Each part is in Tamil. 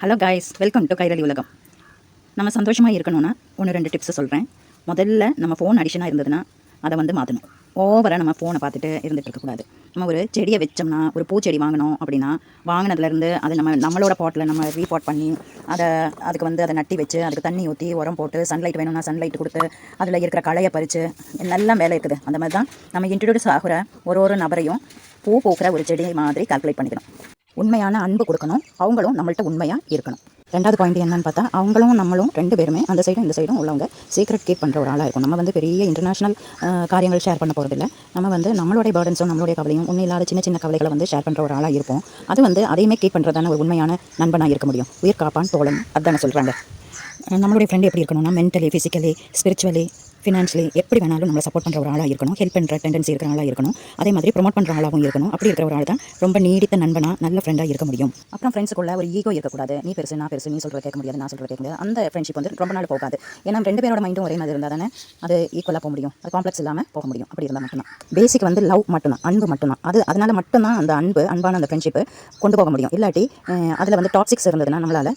Hello guys welcome to Kairali உலகம் நம்ம சந்தோஷமாக இருக்கணும்னா ஒன்று ரெண்டு டிப்ஸை சொல்கிறேன் முதல்ல நம்ம ஃபோன் அடிஷனாக இருந்ததுன்னா அதை வந்து மாற்றணும் ஓவராக நம்ம ஃபோனை பார்த்துட்டு இருந்துகிட்டு இருக்கக்கூடாது நம்ம ஒரு செடியை வச்சோம்னா ஒரு பூச்செடி வாங்கினோம் அப்படின்னா வாங்கினதுலேருந்து அதை நம்ம நம்மளோட பாட்டில் நம்ம ரீபாட் பண்ணி அதை அதுக்கு வந்து அதை நட்டி வச்சு அதுக்கு தண்ணி ஊற்றி உரம் போட்டு சன்லைட் வேணும்னா சன்லைட் கொடுத்து அதில் இருக்கிற களையை பறித்து எல்லாம் வேலை இருக்குது. அந்த மாதிரி தான் நம்ம இன்ட்ரடியூஸ் ஆகிற ஒரு ஒரு நபரையும் பூ பூக்கிற ஒரு செடி மாதிரி கால்குலேட் பண்ணிக்கணும். உண்மையான அன்பு கொடுக்கணும். அவங்களும் நம்மள்ட்ட உண்மையாக இருக்கணும். ரெண்டாவது பாயிண்ட் என்னன்னு பார்த்தா அவங்களும் நம்மளும் ரெண்டு பேருமே அந்த சைடும் இந்த சைடும் உள்ளவங்க சீக்ரெட் கீப் பண்ணுற ஒரு ஆளாக இருக்கும் நம்ம வந்து பெரிய இன்டர்நேஷனல் காரியங்கள் ஷேர் பண்ண போகிறதில்ல நம்ம வந்து நம்மளுடைய பேர்டன்ஸும் நம்மளுடைய கவலையும் ஒன்றும் இல்லாத சின்ன சின்ன கவலைகளை வந்து ஷேர் பண்ணுற ஒரு ஆளாக இருப்போம். அது வந்து அதையுமே கீப் பண்ணுறதான ஒரு உண்மையான நண்பனாக இருக்க முடியும். உயிர் காப்பான் தோழன். அதுதானே சொல்கிறாங்க நம்மளுடைய ஃப்ரெண்ட் எப்படி இருக்கணும்னா மென்டலி ஃபிசிக்கலி ஸ்பிரிச்சுவலி ஃபினான்ஷியலி எப்படி வேணாலும் நம்மளை சப்போர்ட் பண்ணுற ஒரு ஆளாக இருக்கணும் ஹெல்ப் பண்ணுற டெண்டன்சி இருக்கிற ஆளாக இருக்கணும். அதே மாதிரி ப்ரொமோட் பண்ணுற ஆளாகவும் இருக்கணும். அப்படி இருக்கிற ஒரு ஆள் தான் ரொம்ப நீடித்த நண்பனாக நல்ல ஃப்ரெண்டாக இருக்க முடியும். அப்புறம் ஃப்ரெண்ட்ஸுக்குள்ள ஒரு ஈகோ இருக்கக்கூடாது. நீ பெருசு நான் பெருசு நீ சொல்கிற கேட்க முடியாது நான் சொல்கிற கேட்க முடியாது. அந்த ஃப்ரெண்ட்ஷிப் வந்து ரொம்ப நாள் போகாது. ஏன்னா ரெண்டு பேரோட மைண்டும் ஒரே மாதிரி இருந்தால் தானே அது ஈக்குவலாக போக முடியும். அது காம்ப்ளெக்ஸ் இல்லாமல் போக முடியும். அப்படி இருந்தால் மட்டும்தான். பேசிக் வந்து லவ் மட்டும்தான் அன்பு மட்டும்தான். அது அதனால மட்டும்தான் அந்த அன்பு அன்பான அந்த ஃப்ரெண்ட்ஷிப்பை கொண்டு போக முடியும். இல்லாட்டி அதில் வந்து டாக்ஸிக்ஸ் இருந்ததுன்னா நம்மளால்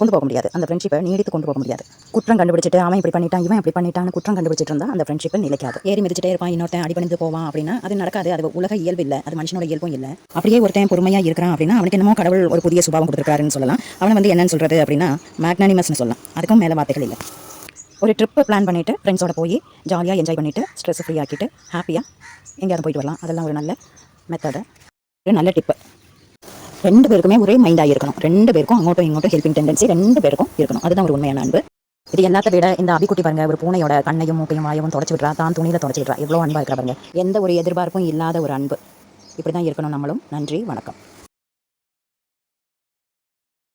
கொண்டு போக முடியாது. அந்த ஃப்ரெண்ட்ஷிப்பை நீடித்து கொண்டு போக முடியாது. குற்றம் கண்டுபிடிச்சிட்டு அவன் இப்படி பண்ணிட்டான் இவன் இப்படி பண்ணிட்டான்னு குற்றம் கண்டுபிடிச்சிட்டு இருந்தால் அந்த ஃப்ரெண்ட்ஷிப் நிலைக்காது. ஏறி மிதிச்சிட்டே இருப்பான் இன்னொருத்தன் அடிபணிந்து போவான் அப்படின்னா அது நடக்காது. அது உலக இயல்பு இல்லை. அது மனுஷனோட இயல்பும் இல்லை. அப்படியே ஒருத்தன் பொறுமையாக இருக்கிறான் அப்படின்னா அவனுக்கு என்னமோ கடவுள் ஒரு புதிய சுபாவம் கொடுத்துருக்காருன்னு சொல்லலாம். அவனை வந்து என்னன்னு சொல்கிறது அப்படின்னா மேக்னானிமஸ்னு சொல்லலாம். அதுக்கும் மேலே வார்த்தைகள் இல்லை. ஒரு ட்ரிப்பு பிளான் பண்ணிவிட்டு ஃப்ரெண்ட்ஸோட போய் ஜாலியாக என்ஜாய் பண்ணிவிட்டு ஸ்ட்ரெஸ் ஃப்ரீ ஆக்கிட்டு ஹாப்பியாக எங்கேயாவது போயிட்டு வரலாம். அதெல்லாம் ஒரு நல்ல மெத்தடு ஒரு நல்ல டிப்பு ரெண்டு பேருக்குமே ஒரே மைண்டாக இருக்கணும். ரெண்டு பேருக்கும் அங்கோட்டும் இங்கோட்டும் ஹெல்பிங் டெண்டன்சி ரெண்டு பேருக்கும் இருக்கணும். அதுதான் ஒரு உண்மையான அன்பு. இது எல்லாத்த விட இந்த அபிக்குட்டி பாருங்க ஒரு பூனையோட கண்ணையும் மூக்கையும் வாயவும் தொடச்சி விட்றா தான் துணியில தொடச்சி விட்றா. எவ்வளோ அன்பாக இருக்கிற பாருங்க. எந்த ஒரு எதிர்பார்ப்பும் இல்லாத ஒரு அன்பு. இப்படி தான் இருக்கணும் நம்மளும். நன்றி வணக்கம்.